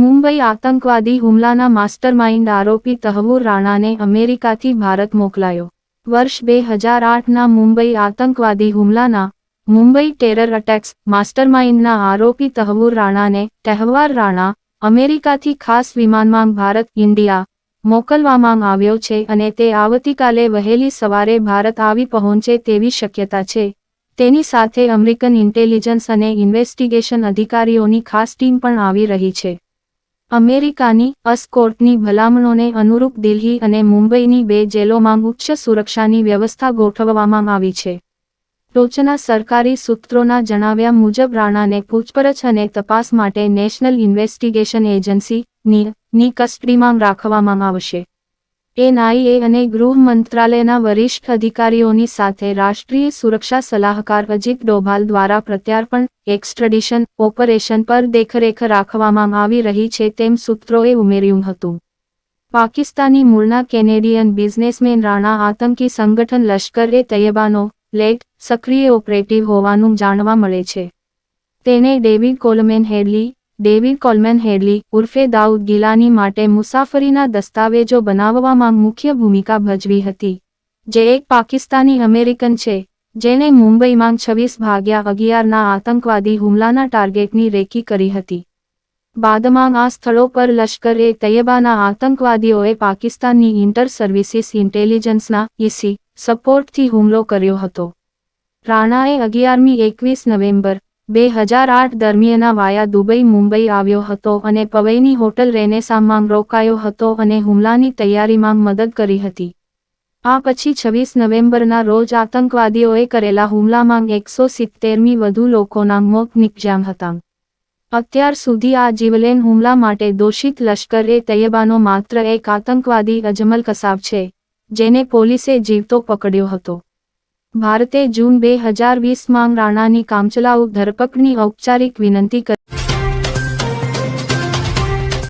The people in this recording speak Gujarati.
મુંબઈ આતંકવાદી હુમલાના માસ્ટરમાઇન્ડ આરોપી તહવુર રાણાને અમેરિકાથી ભારત મોકલાયો. વર્ષ બે હજાર આઠના મુંબઈ આતંકવાદી હુમલાના મુંબઈ ટેરર અટેક્સ માસ્ટરમાઇન્ડના આરોપી તહવુર રાણાને તહેવાર રાણા અમેરિકાથી ખાસ વિમાનમાં ભારત, ઇન્ડિયા મોકલવામાં આવ્યો છે અને તે આવતીકાલે વહેલી સવારે ભારત આવી પહોંચે તેવી શક્યતા છે. તેની સાથે અમેરિકન ઇન્ટેલિજન્સ અને ઇન્વેસ્ટિગેશન અધિકારીઓની ખાસ ટીમ પણ આવી રહી છે. અમેરિકાની અસ્કોર્ટની ભલામણોને અનુરૂપ દિલ્હી અને મુંબઈની બે જેલોમાં ઉચ્ચ સુરક્ષાની વ્યવસ્થા ગોઠવવામાં આવી છે. ટોચના સરકારી સૂત્રોના જણાવ્યા મુજબ રાણાને પૂછપરછ અને તપાસ માટે નેશનલ ઇન્વેસ્ટિગેશન એજન્સી ની કસ્ટડીમાં રાખવામાં આવશે. એનઆઈએ અને ગૃહ મંત્રાલયના વરિષ્ઠ અધિકારીઓની સાથે રાષ્ટ્રીય સુરક્ષા સલાહકાર અજીત ડોભાલ દ્વારા પ્રત્યાર્પણ, એક્સ્ટ્રેડિશન, ઓપરેશન પર દેખરેખ રાખવામાં આવી રહી છે તેમ સૂત્રોએ ઉમેર્યું હતું. પાકિસ્તાની મૂળના કેનેડિયન બિઝનેસમેન રાણા આતંકી સંગઠન લશ્કર તૈયબાનો, લેટ, સક્રિય ઓપરેટિવ હોવાનું જાણવા મળે છે. તેને ડેવિડ કોલમેન હેડલી ડેવિડ કોલમેન હેડલી ઉર્ફે દાઉદ ગિલાની માટે મુસાફરીના દસ્તાવેજો બનાવવામાં મુખ્ય ભૂમિકા ભજવી હતી, જે એક પાકિસ્તાની અમેરિકન છે જેને મુંબઈમાં છવ્વીસ ભાગ્યા અગિયારના આતંકવાદી હુમલાના ટાર્ગેટની રેકી કરી હતી. બાદમાં આ સ્થળો પર લશ્કર તૈયબાના આતંકવાદીઓએ પાકિસ્તાનની ઇન્ટર સર્વિસીસ ઇન્ટેલિજન્સના ઈસી સપોર્ટથી હુમલો કર્યો હતો. રાણાએ અગિયારમી એકવીસ નવેમ્બર બે હજાર આઠ દરમિયાન વાયા દુબઈ, મુંબઈ આવ્યો હતો અને પવઈની હોટલ રેનેસામાં રોકાયો હતો અને હુમલાની તૈયારીમાં મદદ કરી હતી. આ પછી છવ્વીસ નવેમ્બરના રોજ આતંકવાદીઓએ કરેલા હુમલામાં એકસો સિત્તેરમી વધુ લોકોના મોત નિપજ્યા હતા. અત્યાર સુધી આ જીવલેન હુમલા માટે દોષિત લશ્કર એ તૈયબાનો માત્ર એક આતંકવાદી અજમલ કસાબ છે, જેને પોલીસે જીવતો પકડ્યો હતો. ભારતે જૂન બે હજાર વીસમાં રાણાની કામચલાઉ ધરપકડની ઔપચારિક વિનંતી કરી.